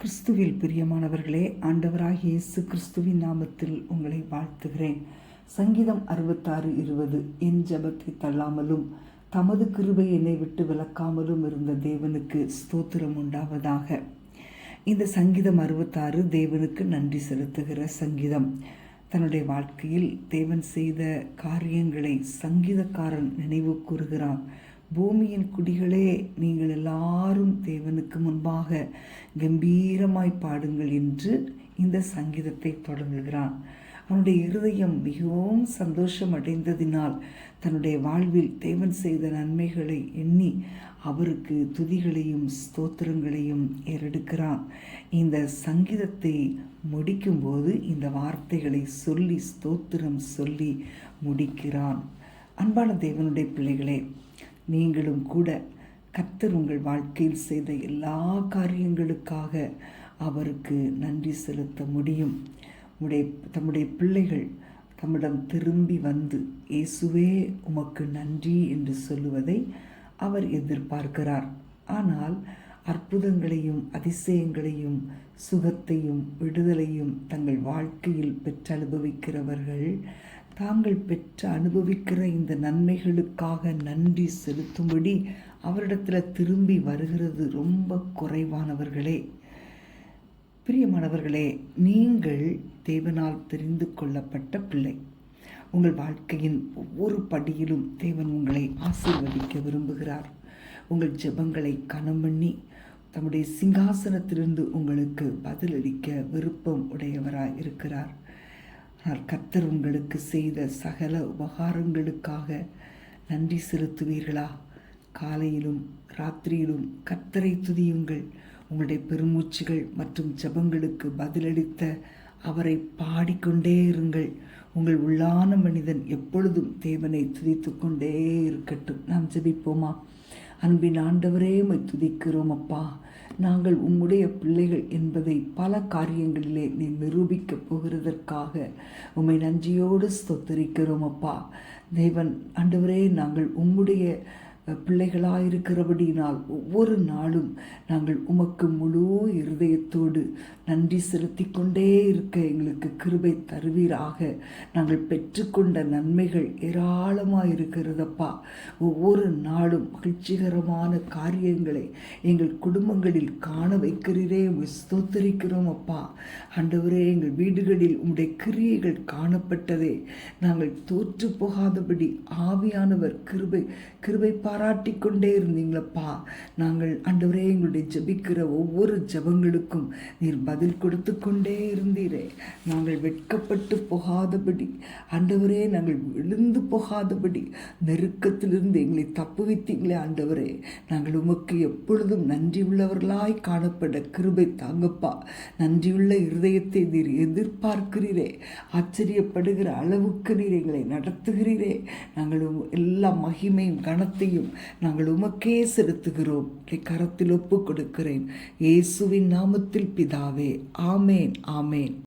கிறிஸ்துவில் பிரியமானவர்களே ஆண்டவராக இயேசு கிறிஸ்துவின் நாமத்தில் உங்களை வாழ்த்துகிறேன். சங்கீதம் அறுபத்தாறு இருபது. என் ஜபத்தை தள்ளாமலும் தமது கிருபை என்னை விட்டு விளக்காமலும் இருந்த தேவனுக்கு ஸ்தோத்திரம் உண்டாவதாக. இந்த சங்கீதம் அறுபத்தாறு தேவனுக்கு நன்றி செலுத்துகிற சங்கீதம். தன்னுடைய வாழ்க்கையில் தேவன் செய்த காரியங்களை சங்கீதக்காரன் நினைவு கூறுகிறான். பூமியின் குடிகளே நீங்கள் எல்லாரும் தேவனுக்கு முன்பாக கம்பீரமாய் பாடுங்கள் என்று இந்த சங்கீதத்தை தொடங்குகிறான். அவனுடைய இருதயம் மிகவும் சந்தோஷம் அடைந்ததினால் தன்னுடைய வாழ்வில் தேவன் செய்த நன்மைகளை எண்ணி அவருக்கு துதிகளையும் ஸ்தோத்திரங்களையும் ஏறெடுக்கிறான். இந்த சங்கீதத்தை முடிக்கும்போது இந்த வார்த்தைகளை சொல்லி ஸ்தோத்திரம் சொல்லி முடிக்கிறான். அன்பான தேவனுடைய பிள்ளைகளே நீங்களும் கூட கர்த்தர் உங்கள் வாழ்க்கையில் செய்த எல்லா காரியங்களுக்காக அவருக்கு நன்றி செலுத்த முடியும். உடைய தம்முடைய பிள்ளைகள் தம்மிடம் திரும்பி வந்து இயேசுவே உமக்கு நன்றி என்று சொல்லுவதை அவர் எதிர்பார்க்கிறார். ஆனால் அற்புதங்களையும் அதிசயங்களையும் சுகத்தையும் விடுதலையும் தங்கள் வாழ்க்கையில் பெற்று அனுபவிக்கிறவர்கள் தாங்கள் பெற்று அனுபவிக்கிற இந்த நன்மைகளுக்காக நன்றி செலுத்தும்படி அவரிடத்தில் திரும்பி வருகிறது ரொம்ப குறைவானவர்களே. பிரியமானவர்களே நீங்கள் தேவனால் தெரிந்து கொள்ளப்பட்ட பிள்ளை. உங்கள் வாழ்க்கையின் ஒவ்வொரு படியிலும் தேவன் உங்களை ஆசீர்வதிக்க விரும்புகிறார். உங்கள் ஜெபங்களை கனம் பண்ணி தம்முடைய சிங்காசனத்திலிருந்து உங்களுக்கு பதிலளிக்க விருப்பம் உடையவராய் இருக்கிறார். ஆனால் கத்தர் உங்களுக்கு செய்த சகல உபகாரங்களுக்காக நன்றி செலுத்துவீர்களா? காலையிலும் ராத்திரியிலும் கத்தரை துதியுங்கள். உங்களுடைய பெருமூச்சுகள் மற்றும் ஜபங்களுக்கு பதிலளித்த அவரை பாடிக்கொண்டே இருங்கள். உங்கள் உள்ளான மனிதன் எப்பொழுதும் தேவனை துதித்து கொண்டே இருக்கட்டும். நாம் ஜெபிப்போமா? அன்பின் ஆண்டவரே உம்மை துதிக்கிறோம் அப்பா. நாங்கள் உம்முடைய பிள்ளைகள் என்பதை பல காரியங்களிலே நீ நிரூபிக்கப் போகிறதற்காக உம்மை நன்றியோடு ஸ்தோத்தரிக்கிறோம் அப்பா. தேவன் ஆண்டவரே நாங்கள் உம்முடைய பிள்ளைகளாயிருக்கிறபடியினால் ஒவ்வொரு நாளும் நாங்கள் உமக்கு முழு இருதயத்தோடு நன்றி செலுத்தி கொண்டே இருக்க எங்களுக்கு கிருபை தருவீராக. நாங்கள் பெற்றுக்கொண்ட நன்மைகள் ஏராளமாக இருக்கிறதப்பா ஒவ்வொரு நாளும் மகிழ்ச்சிகரமான காரியங்களை எங்கள் குடும்பங்களில் காண வைக்கிறீரே. ஸ்தோத்தரிக்கிறோம் அப்பா ஆண்டவரே எங்கள் வீடுகளில் உம்முடைய கிரியைகள் காணப்பட்டதே. நாங்கள் தோற்று போகாதபடி ஆவியானவர் கிருபை கிருபை பாராட்டி கொண்டே இருந்தீங்களப்பா. நாங்கள் ஆண்டவரே எங்களுடைய ஜபிக்கிற ஒவ்வொரு ஜபங்களுக்கும் நீர் பதில் கொடுத்து கொண்டே இருந்தீரே. நாங்கள் வெட்கப்பட்டு போகாதபடி ஆண்டவரே நாங்கள் விழுந்து போகாதபடி நெருக்கத்திலிருந்து எங்களை தப்புவித்தீங்களே ஆண்டவரே. நாங்கள் உமக்கு எப்பொழுதும் நன்றி உள்ளவர்களாய் காணப்பட கிருபை தாங்கப்பா. நன்றியுள்ள இருதயத்தை நீர் எதிர்பார்க்கிறீரே. ஆச்சரியப்படுகிற அளவுக்கு நீர் எங்களை நடத்துகிறீரே. நாங்கள் எல்லா மகிமையும் கணத்தையும் நாங்கள் உமக்கே செலுத்துகிறோம். கரத்தில் ஒப்பு கொடுக்கிறேன் இயேசுவின் நாமத்தில் பிதாவே. ஆமேன் ஆமேன்.